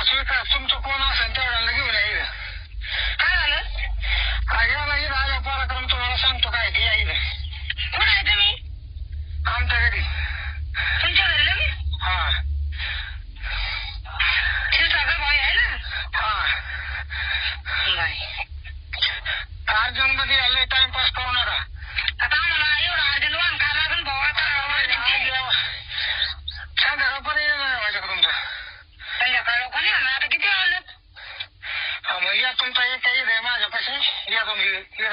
स्वीकार. तुमचं कोण असेल तेवढ्याला घेऊन या इथं काय झालं हा, याला इथं आल्या पराक्रम तुम्हाला सांगतो काय की या इथं कुठं आहे तुम्ही आमच्या घरी तुमच्या घरी लगे हा क्षीरसागर भाऊ आहे ना हा नाही अर्जंटमध्ये आले टाइमपास करू नका आता आम्हाला एवढं अर्जंट वाहन काय लागेल भाऊ आता संध्याकाळपर्यंत येणार नाही माझ्या तुमचं संध्याकाळ लोक नाही आता किती वाजले हा मग या तुमचा एक ईद आहे माझ्यापाशी या तुम्ही ईद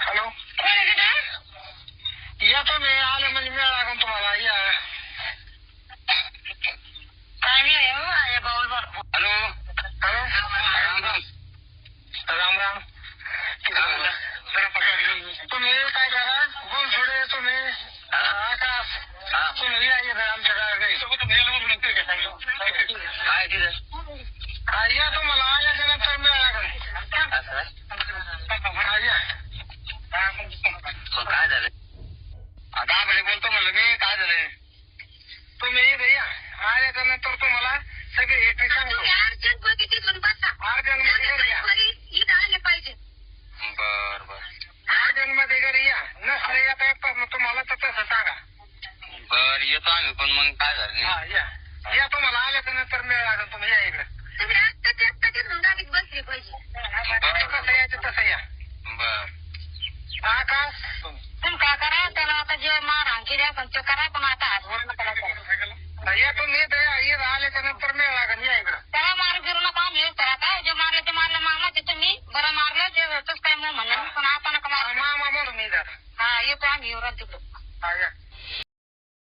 हॅलो? तिथं? या तुम्ही आले म्हणजे मिळ लागून तुम्हाला या. हो, हॅलो? हॅलो? राम राम. राम राम. तुम्ही काय करा? गुलसुडे तुम्ही. आकाश. तुम्ही या इथं आमच्या हा, या तुम्हाला आल्याच्यानंतर मिळ लागेल हा, या हो, काय झालं आता आपण बोलतो म्हणलं मी काय झालंय तुम्ही इथे या आल्याच्यानंतर मध्ये घरी या. इथं आले पाहिजे. बर बर. मध्ये घरी या. नसलं येतात मग तुम्हाला तर तसं सांगा. बर येतो आम्ही पण मग काय झालं हा या. या तुम्हाला आल्याच्यानंतर मिळ लागेल तुम्ही. या इकडे. बसले पाहिजे. कसं यायचं तसं या. बर. आकाश. sayuran cukup. Sayur.